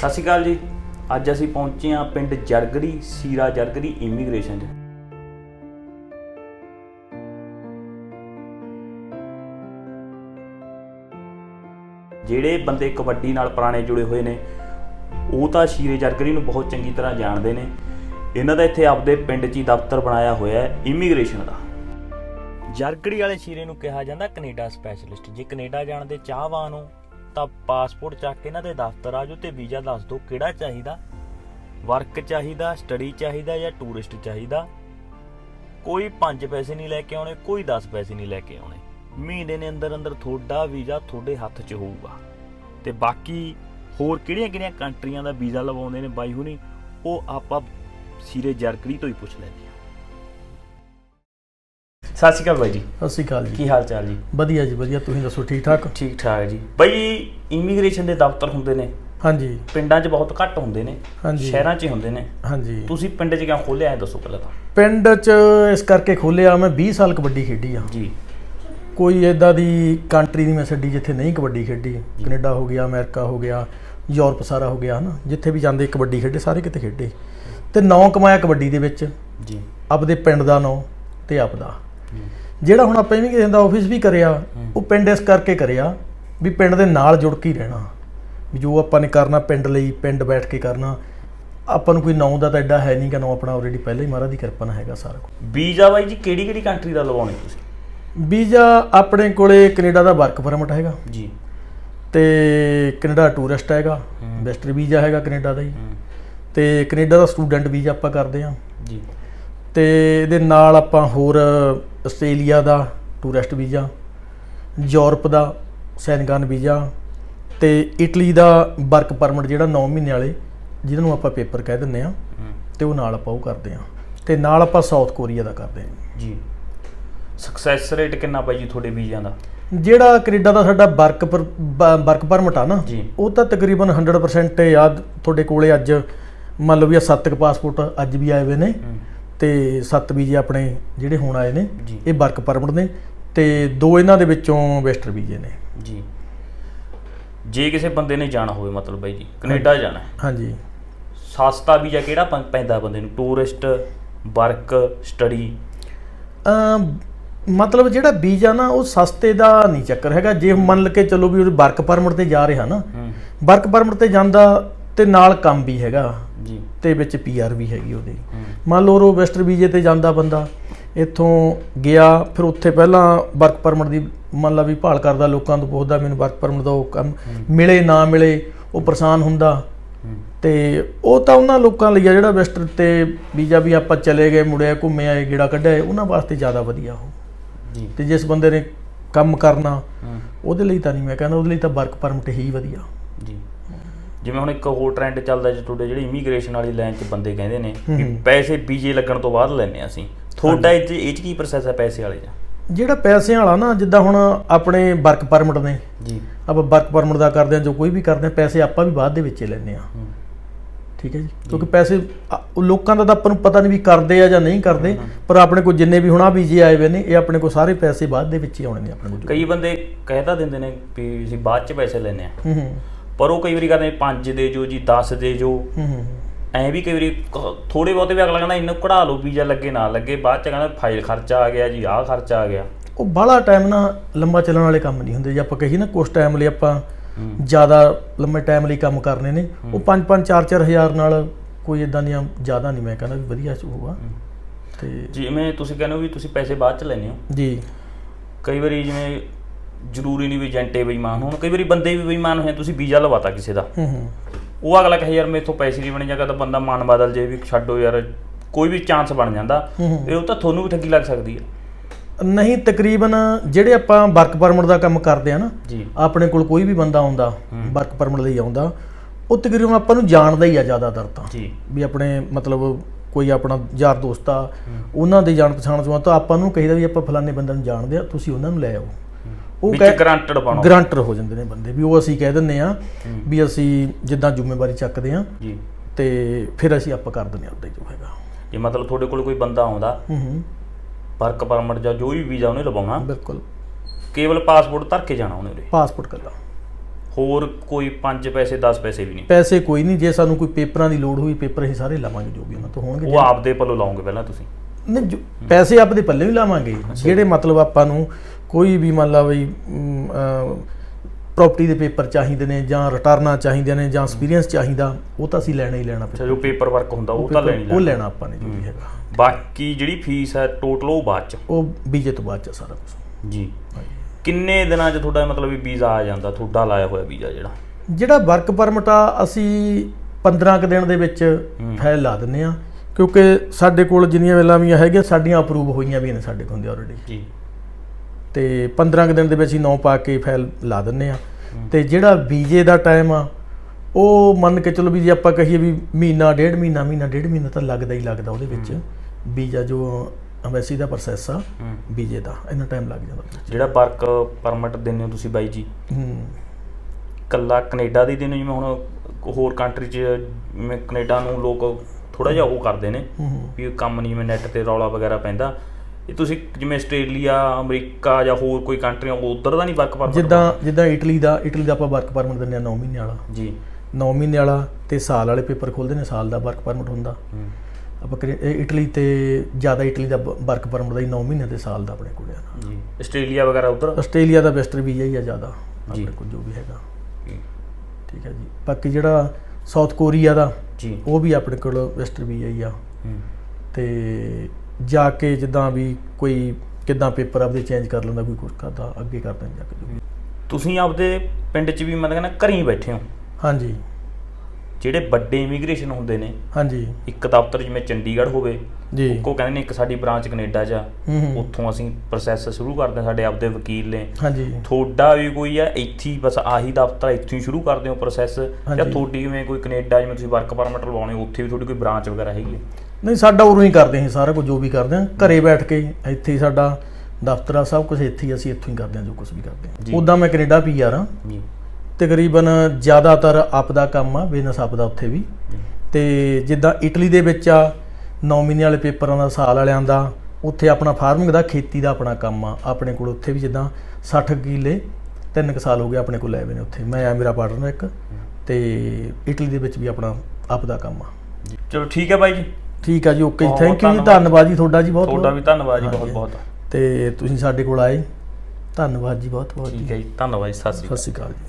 ਸਤਿ ਸ਼੍ਰੀ ਅਕਾਲ ਜੀ। ਅੱਜ ਅਸੀਂ ਪਹੁੰਚੇ ਹਾਂ ਪਿੰਡ ਜਰਗੜੀ ਸੀਰਾ ਜਰਗੜੀ ਇਮੀਗ੍ਰੇਸ਼ਨ 'ਚ। ਜਿਹੜੇ ਬੰਦੇ ਕਬੱਡੀ ਨਾਲ ਪੁਰਾਣੇ ਜੁੜੇ ਹੋਏ ਨੇ, ਉਹ ਤਾਂ ਸ਼ੀਰੇ ਜਰਗੜੀ ਨੂੰ ਬਹੁਤ ਚੰਗੀ ਤਰ੍ਹਾਂ ਜਾਣਦੇ ਨੇ। ਇਹਨਾਂ ਦਾ ਇੱਥੇ ਆਪਦੇ ਪਿੰਡ 'ਚ ਹੀ ਦਫ਼ਤਰ ਬਣਾਇਆ ਹੋਇਆ ਹੈ, ਇਮੀਗ੍ਰੇਸ਼ਨ ਦਾ। ਜਰਗੜੀ ਵਾਲੇ ਸ਼ੀਰੇ ਨੂੰ ਕਿਹਾ ਜਾਂਦਾ ਕੈਨੇਡਾ ਸਪੈਸ਼ਲਿਸਟ। ਜੇ ਕੈਨੇਡਾ ਜਾਣ ਦੇ ਚਾਹਵਾਨ ਹੋ ਤਾਂ ਪਾਸਪੋਰਟ ਚੱਕ ਕੇ ਇਹਨਾਂ ਦੇ ਦਫ਼ਤਰ ਆ ਜਾਓ ਤੇ ਵੀਜ਼ਾ ਦੱਸ ਦਿਓ ਕਿਹੜਾ ਚਾਹੀਦਾ। ਵਰਕ ਚਾਹੀਦਾ ਸਟੱਡੀ ਚਾਹੀਦਾ ਜਾਂ ਟੂਰਿਸਟ ਚਾਹੀਦਾ। ਕੋਈ 5 ਪੈਸੇ ਨਹੀਂ ਲੈ ਕੇ ਆਉਣੇ, ਕੋਈ 10 ਪੈਸੇ ਨਹੀਂ ਲੈ ਕੇ ਆਉਣੇ। ਮਹੀਨੇ ਦੇ ਅੰਦਰ ਅੰਦਰ ਤੁਹਾਡਾ ਵੀਜ਼ਾ ਤੁਹਾਡੇ ਹੱਥ 'ਚ ਹੋਊਗਾ। ਤੇ ਬਾਕੀ ਹੋਰ ਕਿਹੜੀਆਂ-ਕਿਹੜੀਆਂ ਕੰਟਰੀਆਂ ਦਾ ਵੀਜ਼ਾ ਲਵਾਉਂਦੇ ਨੇ ਬਾਈ ਹੁਣੀ, ਉਹ ਆਪਾਂ ਸਿਰੇ ਜਰਕੜੀ ਤੋਂ ਹੀ ਪੁੱਛ ਲੈਂਦੇ ਹਾਂ। ਸਤਿ ਸ਼੍ਰੀ ਅਕਾਲ ਬਾਈ ਜੀ। ਸਤਿ ਸ਼੍ਰੀ ਅਕਾਲ ਜੀ। ਕੀ ਹਾਲ ਚਾਲ ਜੀ? ਵਧੀਆ ਜੀ ਵਧੀਆ। ਤੁਸੀਂ ਦੱਸੋ ਠੀਕ ਠਾਕ? ਠੀਕ ਠਾਕ ਜੀ। ਬਈ ਇਮੀਗ੍ਰੇਸ਼ਨ ਦੇ ਦਫ਼ਤਰ ਹੁੰਦੇ ਨੇ। ਹਾਂਜੀ। ਪਿੰਡਾਂ 'ਚ ਬਹੁਤ ਘੱਟ ਹੁੰਦੇ ਨੇ ਹਾਂਜੀ। ਸ਼ਹਿਰਾਂ 'ਚ ਹੀ ਹੁੰਦੇ ਨੇ। ਹਾਂਜੀ। ਤੁਸੀਂ ਪਿੰਡ 'ਚ ਕਿਉਂ ਖੋਲਿਆ ਹੈ ਦੱਸੋ ਪਹਿਲਾਂ ਤਾਂ। ਪਿੰਡ 'ਚ ਇਸ ਕਰਕੇ ਖੋਲਿਆ ਮੈਂ 20 ਸਾਲ ਕਬੱਡੀ ਖੇਡੀ ਆ। ਜੀ। ਕੋਈ ਇਦਾਂ ਦੀ ਕੰਟਰੀ ਦੀ ਮੈਂ ਛੱਡੀ ਜਿੱਥੇ ਨਹੀਂ ਕਬੱਡੀ ਖੇਡੀ। ਕੈਨੇਡਾ ਹੋ ਗਿਆ ਅਮਰੀਕਾ ਹੋ ਗਿਆ ਯੂਰਪ ਸਾਰਾ ਹੋ ਗਿਆ ਹਨਾ। ਜਿੱਥੇ ਵੀ ਜਾਂਦੇ ਕਬੱਡੀ ਖੇਡੇ ਸਾਰੇ ਕਿਤੇ ਖੇਡੇ। ਤੇ ਨਾਂ ਕਮਾਇਆ ਕਬੱਡੀ ਦੇ ਵਿੱਚ। ਜੀ। ਆਪਦੇ ਪਿੰਡ ਦਾ ਨਾਂ ਤੇ ਆਪਦਾ। ਜਿਹੜਾ ਹੁਣ ਆਪਾਂ ਇਮੀਗ੍ਰੇਸ਼ਨ ਦਾ ਆਫਿਸ ਵੀ ਕਰਿਆ ਉਹ ਪਿੰਡ ਇਸ ਕਰਕੇ ਕਰਿਆ ਵੀ ਪਿੰਡ ਦੇ ਨਾਲ ਜੁੜ ਕੇ ਰਹਿਣਾ। ਵੀ ਜੋ ਆਪਾਂ ਨੇ ਕਰਨਾ ਪਿੰਡ ਲਈ ਪਿੰਡ ਬੈਠ ਕੇ ਕਰਨਾ। ਆਪਾਂ ਨੂੰ ਕੋਈ ਨਾਂ ਦਾ ਤਾਂ ਐਡਾ ਹੈ ਨਹੀਂ ਕਿ ਨਾਂ ਆਪਣਾ ਆਲਰੇਡੀ ਪਹਿਲਾਂ ਹੀ ਮਹਾਰਾਜ ਦੀ ਕਿਰਪਾ ਨਾਲ ਹੈਗਾ ਸਾਰਾ ਕੁਝ ਵੀਜ਼ਾ ਬਾਈ ਜੀ ਕਿਹੜੀ ਕਿਹੜੀ ਕੰਟਰੀ ਦਾ ਲਵਾਉਣੇ ਤੁਸੀਂ? ਵੀਜ਼ਾ ਆਪਣੇ ਕੋਲੇ ਕੈਨੇਡਾ ਦਾ ਵਰਕ ਪਰਮਿਟ ਹੈਗਾ। ਜੀ। ਤੇ ਕੈਨੇਡਾ ਟੂਰਿਸਟ ਹੈਗਾ। ਵਿਜ਼ਟਰ ਵੀਜ਼ਾ ਹੈਗਾ ਕੈਨੇਡਾ ਦਾ ਹੂੰ, ਤੇ ਕੈਨੇਡਾ ਦਾ ਸਟੂਡੈਂਟ ਵੀਜ਼ਾ ਆਪਾਂ ਕਰਦੇ ਹਾਂ। ਜੀ। ਤੇ ਇਹਦੇ ਨਾਲ ਆਪਾਂ ਹੋਰ ਆਸਟ੍ਰੇਲੀਆ ਦਾ ਟੂਰਿਸਟ ਵੀਜ਼ਾ ਯੂਰਪ ਦਾ ਸੈਨਗਨ ਵੀਜ਼ਾ ਤੇ ਇਟਲੀ ਦਾ ਵਰਕ ਪਰਮਿਟ ਜਿਹੜਾ 9 ਮਹੀਨੇ ਵਾਲੇ ਜਿਹਨੂੰ ਨੂੰ ਆਪਾਂ ਪੇਪਰ ਕਹਿ ਦਿੰਦੇ ਆ ਤੇ ਉਹ ਨਾਲ ਆਪਾਂ ਉਹ ਕਰਦੇ ਆ ਤੇ ਨਾਲ ਆਪਾਂ ਸਾਊਥ ਕੋਰੀਆ ਦਾ ਕਰਦੇ ਆ ਜੀ। ਸਕਸੈਸ ਰੇਟ ਕਿੰਨਾ ਬਾਈ ਜੀ ਤੁਹਾਡੇ ਵੀਜ਼ਿਆਂ ਦਾ? ਜਿਹੜਾ ਕੈਨੇਡਾ ਦਾ ਸਾਡਾ ਵਰਕ ਵਰਕ ਪਰਮਿਟ ਆ ਨਾ। ਉਹ ਤਾਂ ਤਕਰੀਬਨ 100% ਯਾਦ ਤੁਹਾਡੇ ਕੋਲੇ ਅੱਜ ਮੰਨ ਲਓ ਵੀ ਆ ਸੱਤ ਕੁ ਪਾਸਪੋਰਟ ਅੱਜ ਵੀ ਆਏ ਹੋਏ ਨੇ। ਤੇ ਸੱਤ ਵੀਜ਼ੇ ਆਪਣੇ ਜਿਹੜੇ ਹੁਣ ਆਏ ਨੇ ਜੀ। ਇਹ ਵਰਕ ਪਰਮਿਟ ਨੇ ਤੇ ਦੋ ਇਹਨਾਂ ਦੇ ਵਿੱਚੋਂ ਵੈਸਟਰ ਵੀਜ਼ੇ ਨੇ। ਜੀ। ਜੇ ਕਿਸੇ ਬੰਦੇ ਨੇ ਜਾਣਾ ਹੋਵੇ ਮਤਲਬ ਬਾਈ ਜੀ ਕੈਨੇਡਾ ਜਾਣਾ ਹੈ। ਹਾਂਜੀ। ਸਸਤਾ ਵੀਜ਼ਾ ਕਿਹੜਾ ਪੰ- ਪੈਂਦਾ ਬੰਦੇ ਨੂੰ? ਟੂਰਿਸਟ ਵਰਕ ਸਟੱਡੀ ਅਮ ਮਤਲਬ ਜਿਹੜਾ ਵੀਜ਼ਾ ਨਾ ਉਹ ਸਸਤੇ ਦਾ ਨਹੀਂ ਚੱਕਰ ਹੈਗਾ। ਜੇ ਮੰਨ ਕੇ ਚੱਲੋ ਵੀ ਉਹ ਵਰਕ ਪਰਮਿਟ ਤੇ ਜਾ ਰਿਹਾ ਨਾ ਹੂੰ। ਵਰਕ ਪਰਮਿਟ ਤੇ ਜਾਂਦਾ ਤੇ ਨਾਲ ਕੰਮ ਵੀ ਹੈਗਾ। ਜੀ। ਤੇ ਵਿੱਚ ਪੀਆਰ ਵੀ ਹੈਗੀ ਉਹਦੀ। ਮੰਨ ਲਓ ਉਹ ਵੈਸਟਰ ਵੀਜ਼ੇ ਤੇ ਜਾਂਦਾ ਬੰਦਾ ਇੱਥੋਂ ਗਿਆ ਫਿਰ ਉੱਥੇ ਪਹਿਲਾਂ ਵਰਕ ਪਰਮਿਟ ਦੀ ਮੰਨ ਲਾ ਵੀ ਭਾਲ ਕਰਦਾ ਲੋਕਾਂ ਤੋਂ ਪੁੱਛਦਾ ਮੈਨੂੰ ਵਰਕ ਪਰਮਿਟ ਦਾ ਉਹ ਕੰਮ ਮਿਲੇ ਨਾ ਮਿਲੇ ਉਹ ਪਰੇਸ਼ਾਨ ਹੁੰਦਾ। ਤੇ ਉਹ ਤਾਂ ਉਹਨਾਂ ਲੋਕਾਂ ਲਈ ਆ ਜਿਹੜਾ ਵੈਸਟਰ ਤੇ ਵੀਜ਼ਾ ਵੀ ਆਪਾਂ ਚਲੇ ਗਏ ਮੁੜਿਆ ਘੁੰਮੇ ਆਏ ਗੇੜਾ ਕੱਢਿਆ ਉਹਨਾਂ ਵਾਸਤੇ ਜ਼ਿਆਦਾ ਵਧੀਆ ਉਹ। ਜੀ। ਤੇ ਜਿਸ ਬੰਦੇ ਨੇ ਕੰਮ ਕਰਨਾ ਉਹਦੇ ਲਈ ਤਾਂ ਨਹੀਂ ਮੈਂ ਕਹਿੰਦਾ ਉਹਦੇ ਲਈ ਤਾਂ ਵਰਕ ਪਰਮਿਟ ਹੀ ਵਧੀਆ। ਜੀ। ਜਿਵੇਂ ਹੁਣ ਇੱਕ ਹੋਰ ਟ੍ਰੈਂਡ ਚੱਲਦਾ ਜੀ ਤੁਹਾਡੇ ਜਿਹੜੀ ਇਮੀਗ੍ਰੇਸ਼ਨ ਵਾਲੀ ਲਾਈਨ 'ਚ ਬੰਦੇ ਕਹਿੰਦੇ ਨੇ ਕਿ। ਪੈਸੇ ਵੀਜ਼ੇ ਲੱਗਣ ਤੋਂ ਬਾਅਦ ਲੈਣੇ ਅਸੀਂ। ਤੁਹਾਡਾ ਇਹ 'ਚ ਇਹ 'ਚ ਕੀ ਪ੍ਰੋਸੈਸ ਹੈ ਪੈਸੇ ਵਾਲੇ ਦਾ? ਜਿਹੜਾ ਪੈਸਿਆਂ ਵਾਲਾ ਨਾ ਜਿੱਦਾਂ ਹੁਣ ਆਪਣੇ ਵਰਕ ਪਰਮਿਟ ਨੇ। ਜੀ। ਆਪਾਂ ਵਰਕ ਪਰਮਿਟ ਦਾ ਕਰਦੇ ਆ ਜੋ ਕੋਈ ਵੀ ਕਰਦੇ ਆ ਪੈਸੇ ਆਪਾਂ ਵੀ ਬਾਅਦ ਦੇ ਵਿੱਚ ਹੀ ਲੈਂਦੇ ਆ ਹੂੰ। ਠੀਕ ਹੈ ਜੀ? ਕਿਉਂਕਿ ਪੈਸੇ ਲੋਕਾਂ ਦਾ ਤਾਂ ਆਪਾਂ ਨੂੰ ਪਤਾ ਨਹੀਂ ਵੀ ਕਰਦੇ ਆ ਜਾਂ ਨਹੀਂ ਕਰਦੇ ਪਰ ਆਪਣੇ ਕੋਲ ਜਿੰਨੇ ਵੀ ਹੁਣ ਆ ਵੀਜ਼ੇ ਆਏ ਹੋਏ ਨੇ ਇਹ ਆਪਣੇ ਕੋਲ ਸਾਰੇ ਪੈਸੇ ਬਾਅਦ ਦੇ ਵਿੱਚ ਹੀ ਆਉਣੇ ਨੇ ਆਪਣੇ ਕੋਲ। ਕਈ ਬੰਦੇ ਕਹਿ ਤਾਂ ਦਿੰਦੇ ਨੇ ਵੀ ਅਸੀਂ ਬਾਅਦ 'ਚ ਪੈਸੇ ਲੈਣੇ ਆ ਹੂੰ ਹੂੰ। ਪਰ ਉਹ ਕਈ ਵਾਰੀ ਕਹਿੰਦੇ 5 ਦੇ ਜੋ ਜੀ 10 ਦੇ ਜੋ। ਐ ਵੀ ਕਈ ਵਾਰੀ ਥੋੜੇ ਬਹੁਤੇ ਵੀ ਅਗਲਾ ਕਹਿੰਦਾ ਇਹਨੂੰ ਕਢਾ ਲਓ ਵੀਜ਼ਾ ਲੱਗੇ ਨਾ ਲੱਗੇ ਬਾਅਦ 'ਚ ਕਹਿੰਦਾ ਫਾਈਲ ਖਰਚਾ ਆ ਗਿਆ ਜੀ ਆਹ ਖਰਚਾ ਆ ਗਿਆ। ਉਹ ਬਾਹਲਾ ਟਾਈਮ ਨਾ ਲੰਬਾ ਚੱਲਣ ਵਾਲੇ ਕੰਮ ਨਹੀਂ ਹੁੰਦੇ। ਜੇ ਆਪਾਂ ਕਹੀਏ ਨਾ ਕੁਝ ਟਾਈਮ ਲਈ ਆਪਾਂ ਜ਼ਿਆਦਾ ਲੰਮੇ ਟਾਈਮ ਲਈ ਕੰਮ ਕਰਨੇ ਨੇ ਉਹ 5-5 4-4 ਹਜ਼ਾਰ ਨਾਲ ਕੋਈ ਇਦਾਂ ਦੀਆਂ ਜ਼ਿਆਦਾ ਨਹੀਂ ਮੈਂ ਕਹਿੰਦਾ ਵੀ ਵਧੀਆ ਹੋਊਗਾ। ਤੇ ਜਿਵੇਂ ਤੁਸੀਂ ਕਹਿੰਦੇ ਹੋ ਵੀ ਤੁਸੀਂ ਪੈਸੇ ਬਾਅਦ 'ਚ ਲੈਣੇ ਹੋ। ਜੀ। ਕਈ ਵਾਰੀ ਜਿਵੇਂ ਜ਼ਰੂਰੀ ਨਹੀਂ ਵੀ ਏਜੰਟੇ ਬੇਈਮਾਨ ਹੋਣ ਕਈ ਵਾਰੀ ਬੰਦੇ ਵੀ ਬੇਈਮਾਨ ਹੋਏ ਤੁਸੀਂ ਵੀਜ਼ਾ ਲਵਾਤਾ ਕਿਸੇ ਦਾ। ਹੂੰ ਹੂੰ। ਉਹ ਅਗਲਾ ਕਹੇ ਯਾਰ ਮੇਥੋਂ ਪੈਸੇ ਨਹੀਂ ਬਣੇ ਜਾਂ ਤਾਂ ਬੰਦਾ ਮਨ ਬਦਲ ਜੇ ਵੀ ਛੱਡੋ ਯਾਰ ਕੋਈ ਵੀ ਚਾਂਸ ਬਣ ਜਾਂਦਾ। ਇਹ ਉਹ ਤਾਂ ਤੁਹਾਨੂੰ ਵੀ ਠੱਗੀ ਲੱਗ ਸਕਦੀ ਹੈ। ਨਹੀਂ ਤਕਰੀਬਨ ਜਿਹੜੇ ਆਪਾਂ ਵਰਕ ਪਰਮਿਟ ਦਾ ਕੰਮ ਕਰਦੇ ਆ ਨਾ ਆਪਣੇ ਕੋਲ ਕੋਈ ਵੀ ਬੰਦਾ ਆਉਂਦਾ ਵਰਕ ਪਰਮਿਟ ਲਈ ਆਉਂਦਾ ਉਹ ਤਕਰੀਬਨ ਆਪਾਂ ਨੂੰ ਜਾਣਦਾ ਹੀ ਆ ਜ਼ਿਆਦਾਤਰ ਤਾਂ। ਵੀ ਆਪਣੇ ਮਤਲਬ ਕੋਈ ਆਪਣਾ ਯਾਰ ਦੋਸਤ ਆ ਉਹਨਾਂ ਦੇ ਜਾਣ ਪਛਾਣ ਤਾਂ ਆਪਾਂ ਨੂੰ ਕਹੀਦਾ ਵੀ ਆਪਾਂ ਫਲਾਣੇ ਬੰਦੇ ਨੂੰ ਜਾਣਦੇ ਆ ਤੁਸੀਂ ਉਹਨਾਂ ਨੂੰ ਲੈ ਆਓ। ਉਹ ਵਿੱਚ ਗਰੰਟਡ ਬਣੋ। ਗਰੰਟਰ ਹੋ ਜਾਂਦੇ ਨੇ ਬੰਦੇ ਵੀ ਉਹ ਅਸੀਂ ਕਹਿ ਦਿੰਨੇ ਆ ਵੀ ਅਸੀਂ ਜਿੱਦਾਂ ਜ਼ਿੰਮੇਵਾਰੀ ਚੱਕਦੇ ਆ ਜੀ। ਤੇ ਫਿਰ ਅਸੀਂ ਆਪਾਂ ਕਰ ਦਿੰਨੇ ਆ ਜੋ ਹੈਗਾ। ਜੇ ਮਤਲਬ ਤੁਹਾਡੇ ਕੋਲ ਕੋਈ ਬੰਦਾ ਆਉਂਦਾ ਹੂੰ ਹੂੰ। ਵਰਕ ਪਰਮਿਟ ਜਾਂ ਜੋ ਵੀ ਵੀਜ਼ਾ ਉਹਨੇ ਲਵਾਉਣਾ ਬਿਲਕੁਲ। ਕੇਵਲ ਪਾਸਪੋਰਟ ਧਰ ਕੇ ਜਾਣਾ ਉਹਨੇ ਉਰੇ? ਪਾਸਪੋਰਟ ਕੱਲਾ ਹੋਰ ਕੋਈ 5 ਪੈਸੇ 10 ਪੈਸੇ ਵੀ ਨਹੀਂ? ਪੈਸੇ ਕੋਈ ਨਹੀਂ ਜੇ ਸਾਨੂੰ ਕੋਈ ਪੇਪਰਾਂ ਦੀ ਲੋੜ ਹੋਈ ਪੇਪਰ ਅਸੀਂ ਸਾਰੇ ਲਾਵਾਂਗੇ ਜੋ ਵੀ ਉਹਨਾਂ ਤੋਂ ਹੋਣਗੇ। ਉਹ ਆਪਦੇ ਪੱਲੋਂ ਲਾਉਂਗੇ ਪਹਿਲਾਂ ਤੁਸੀਂ। ਨਹੀਂ ਪੈਸੇ ਆਪਦੇ ਪੱਲੇ ਵੀ ਲਾਵਾਂਗੇ। ਜਿਹੜੇ ਮਤਲਬ ਆਪਾਂ ਨੂੰ ਕੋਈ ਵੀ ਮੰਨ ਲਾ ਬਈ ਪ੍ਰਾਪਰਟੀ ਦੇ ਪੇਪਰ ਚਾਹੀਦੇ ਨੇ ਜਾਂ ਰਿਟਰਨਾਂ ਚਾਹੀਦੇ ਨੇ ਜਾਂ ਐਕਸਪੀਰੀਅੰਸ ਚਾਹੀਦਾ ਉਹ ਤਾਂ ਅਸੀਂ ਲੈਣਾ ਹੀ ਲੈਣਾ ਅੱਛਾ ਜੋ ਪੇਪਰ ਵਰਕ ਹੁੰਦਾ ਉਹ ਤਾਂ ਲੈਣੀ ਉਹ ਲੈਣੀ। ਆਪਾਂ ਨੇ ਜੋ ਵੀ ਹੈਗਾ। ਬਾਕੀ ਜਿਹੜੀ ਫੀਸ ਹੈ ਟੋਟਲ ਉਹ ਬਾਅਦ ਚ। ਉਹ ਬੀਜੇ ਤੋਂ ਬਾਅਦ ਚ ਸਾਰਾ ਕੁਝ ਜੀ। ਕਿੰਨੇ ਦਿਨਾਂ ਚ ਤੁਹਾਡਾ ਮਤਲਬ ਵੀ ਵੀਜ਼ਾ ਆ ਜਾਂਦਾ ਤੁਹਾਡਾ ਲਾਇਆ ਹੋਇਆ ਵੀਜ਼ਾ ਜਿਹੜਾ? ਜਿਹੜਾ ਵਰਕ ਪਰਮਿਟ ਆ ਅਸੀਂ 15 ਕੁ ਦਿਨ ਦੇ ਵਿੱਚ ਫਾਈਲ ਲਾ ਦਿੰਨੇ ਆ ਕਿਉਂਕਿ ਸਾਡੇ ਕੋਲ ਜਿੰਨੀਆਂ ਵੇਲਾਂ ਵੀ ਹੈਗੀਆਂ ਸਾਡੀਆਂ ਅਪਰੂਵ ਹੋਈਆਂ ਵੀ ਨੇ ਸਾਡੇ ਕੋਲ ਹੁੰਦੇ ਆਲਰੇਡੀ ਜੀ। ਤੇ 15 ਕੁ ਦਿਨ ਦੇ ਵਿੱਚ ਹੀ ਨੌ ਪਾ ਕੇ ਫਾਈਲ ਲਾ ਦਿੰਨੇ ਆ ਤੇ ਜਿਹੜਾ ਵੀਜ਼ੇ ਦਾ ਟਾਈਮ ਆ ਉਹ ਮੰਨ ਕੇ ਚਲੋ ਵੀ ਜੇ ਆਪਾਂ ਕਹੀਏ ਵੀ ਮਹੀਨਾ ਡੇਢ ਮਹੀਨਾ ਮਹੀਨਾ ਡੇਢ ਮਹੀਨਾ ਤਾਂ ਲੱਗਦਾ ਹੀ ਲੱਗਦਾ ਉਹਦੇ ਵਿੱਚ। ਵੀਜ਼ਾ ਜੋ ਐਮਬੈਸੀ ਦਾ ਪ੍ਰੋਸੈਸ ਆ ਵੀਜ਼ੇ ਦਾ ਇੰਨਾ ਟਾਈਮ ਲੱਗ ਜਾਂਦਾ। ਜਿਹੜਾ ਵਰਕ ਪਰਮਿਟ ਦਿੰਦੇ ਹੋ ਤੁਸੀਂ ਬਾਈ ਜੀ? ਕੱਲਾ ਕੈਨੇਡਾ ਦੀ ਦਿਨ ਜਿਵੇਂ ਹੁਣ ਹੋਰ ਕੰਟਰੀ 'ਚ ਜਿਵੇਂ ਕੈਨੇਡਾ ਨੂੰ ਲੋਕ ਥੋੜਾ ਜਿਹਾ ਉਹ ਕਰਦੇ ਨੇ। ਵੀ ਕੰਮ ਨਹੀਂ ਜਿਵੇਂ ਨੈਟ ਤੇ ਰੌਲਾ ਵਗੈਰਾ ਪੈਂਦਾ। ਇਹ ਤੁਸੀਂ ਜਿਵੇਂ ਆਸਟ੍ਰੇਲੀਆ ਅਮਰੀਕਾ ਜਾਂ ਹੋਰ ਕੋਈ ਕੰਟਰੀਆਂ ਉਧਰ ਦਾ ਨਹੀਂ ਵਰਕ ਪਰਮਿਟ ਜਿੱਦਾਂ ਜਿੱਦਾਂ ਇਟਲੀ ਦਾ ਇਟਲੀ ਦਾ ਆਪਾਂ ਵਰਕ ਪਰਮਿਟ ਦਿੰਦੇ ਆ 9 ਮਹੀਨੇ ਵਾਲਾ। ਜੀ। 9 ਮਹੀਨੇ ਵਾਲਾ ਤੇ ਸਾਲ ਵਾਲੇ ਪੇਪਰ ਖੋਲਦੇ ਨੇ ਸਾਲ ਦਾ ਵਰਕ ਪਰਮਿਟ ਹੁੰਦਾ। ਆਪਾਂ ਇਟਲੀ ਤੇ ਜ਼ਿਆਦਾ ਇਟਲੀ ਦਾ ਵਰਕ ਪਰਮਿਟ ਦਾ ਹੀ 9 ਮਹੀਨੇ ਤੇ ਸਾਲ ਦਾ ਆਪਣੇ ਕੋਲ ਆ। ਜੀ। ਆਸਟ੍ਰੇਲੀਆ ਵਗੈਰਾ ਉਧਰ? ਆਸਟ੍ਰੇਲੀਆ ਦਾ ਵੈਸਟਰ ਵੀਜ਼ਾ ਹੀ ਆ ਜ਼ਿਆਦਾ। ਆਪਣੇ ਕੋਲ ਜੋ ਵੀ ਹੈਗਾ। ਠੀਕ ਹੈ ਜੀ। ਬਾਕੀ ਜਿਹੜਾ ਸਾਊਥ ਕੋਰੀਆ ਦਾ ਜੀ। ਉਹ ਵੀ ਆਪਣੇ ਕੋਲ ਵੈਸਟਰ ਵੀਜ਼ਾ ਹੀ ਆ। ਤੇ ਜਾ ਕੇ ਜਿੱਦਾਂ ਵੀ ਕੋਈ ਕਿੱਦਾਂ ਪੇਪਰ ਆਪਦੇ ਚੇਂਜ ਕਰ ਲੈਂਦਾ ਕੋਈ ਕੁਝ ਕਰਦਾ ਅੱਗੇ ਕਰਦਾ ਜਾ ਕੇ। ਤੁਸੀਂ ਆਪਦੇ ਪਿੰਡ 'ਚ ਵੀ ਮੈਂ ਤਾਂ ਕਹਿੰਦਾ ਘਰੀ ਬੈਠੇ ਹੋ? ਹਾਂਜੀ। ਜਿਹੜੇ ਵੱਡੇ ਇਮੀਗ੍ਰੇਸ਼ਨ ਹੁੰਦੇ ਨੇ ਹਾਂਜੀ। ਇੱਕ ਦਫ਼ਤਰ ਜਿਵੇਂ ਚੰਡੀਗੜ੍ਹ ਹੋਵੇ ਜੀ। ਉਹ ਕਹਿੰਦੇ ਨੇ ਇੱਕ ਸਾਡੀ ਬ੍ਰਾਂਚ ਕੈਨੇਡਾ 'ਚ ਆ। ਹੂੰ ਉੱਥੋਂ ਅਸੀਂ ਪ੍ਰੋਸੈਸ ਸ਼ੁਰੂ ਕਰਦੇ ਹਾਂ ਸਾਡੇ ਆਪਦੇ ਵਕੀਲ ਨੇ। ਹਾਂਜੀ। ਤੁਹਾਡਾ ਵੀ ਕੋਈ ਆ ਇੱਥੇ ਹੀ ਬਸ ਆਹੀ ਦਫ਼ਤਰ ਇੱਥੋਂ ਹੀ ਸ਼ੁਰੂ ਕਰਦੇ ਹੋ ਪ੍ਰੋਸੈਸ ਜਾਂ ਹਾਂਜੀ। ਤੁਹਾਡੀ ਜਿਵੇਂ ਕੋਈ ਕੈਨੇਡਾ ਜਿਵੇਂ ਤੁਸੀਂ ਵਰਕ ਪਰਮਿਟ ਲਵਾਉਣੇ ਉੱਥੇ ਵੀ ਤੁਹਾਡੀ ਕੋਈ ਬ੍ਰਾਂਚ ਵਗੈਰਾ ਹੈਗੀ ਹੈ ਨਹੀਂ ਸਾਡਾ ਉਰੋਂ ਹੀ ਕਰਦੇ ਹਾਂ ਸਾਰਾ ਕੁਝ ਜੋ ਵੀ ਕਰਦੇ ਹਾਂ ਘਰੇ ਬੈਠ ਕੇ ਇੱਥੇ ਹੀ ਸਾਡਾ ਦਫ਼ਤਰ ਆ ਸਭ ਕੁਝ ਇੱਥੇ ਹੀ ਅਸੀਂ ਇੱਥੋਂ ਹੀ ਕਰਦੇ ਹਾਂ ਜੋ ਕੁਝ ਵੀ ਕਰਦੇ। ਹਾਂ ਉਦਾਂ ਮੈਂ ਕੈਨੇਡਾ ਪੀਆਰ ਆ ਜੀ। ਤਕਰੀਬਨ ਜ਼ਿਆਦਾਤਰ ਆਪ ਦਾ ਕੰਮ ਆ ਬਿਜ਼ਨਸ ਆਪ ਦਾ ਉੱਥੇ ਵੀ। ਤੇ ਜਿੱਦਾਂ ਇਟਲੀ ਦੇ ਵਿੱਚ ਆ 9 ਮਹੀਨੇ ਵਾਲੇ ਪੇਪਰਾਂ ਦਾ ਸਾਲ ਵਾਲਿਆਂ ਦਾ ਉੱਥੇ ਆਪਣਾ ਫਾਰਮਿੰਗ ਦਾ ਖੇਤੀ ਦਾ ਆਪਣਾ ਕੰਮ ਆ। ਆਪਣੇ ਕੋਲ ਉੱਥੇ ਵੀ ਜਿੱਦਾਂ 60 ਕਿੱਲੇ ਤਿੰਨ ਕੁ ਸਾਲ ਹੋ ਗਏ ਆਪਣੇ ਕੋਲ ਲੈ ਹੋਏ ਨੇ ਉੱਥੇ। ਮੈਂ ਆ ਮੇਰਾ ਪਾਰਟਨਰ ਇੱਕ। ਤੇ ਇਟਲੀ ਦੇ ਵਿੱਚ ਵੀ ਆਪਣਾ ਆਪ ਦਾ ਕੰਮ ਆ। ਚਲੋ ਠੀਕ ਹੈ ਬਾਈ ਜੀ। ਠੀਕ ਆ ਜੀ ਓਕੇ ਬਹੁਤ ਥੈਂਕ ਯੂ ਜੀ ਧੰਨਵਾਦ। ਧੰਨਵਾਦ ਜੀ ਤੁਹਾਡਾ ਜੀ ਬਹੁਤ ਤੁਹਾਡਾ ਵੀ ਧੰਨਵਾਦ ਜੀ ਬਹੁਤ। ਬਹੁਤ। ਤੇ ਤੁਸੀਂ ਸਾਡੇ ਕੋਲ ਆਏ। ਧੰਨਵਾਦ ਜੀ ਬਹੁਤ ਬਹੁਤ ਜੀ। ਠੀਕ ਹੈ ਜੀ ਧੰਨਵਾਦ ਜੀ ਸਤਿ ਸ਼੍ਰੀ ਸਤਿ ਅਕਾਲ ਸ਼੍ਰੀ ਅਕਾਲ ਜੀ।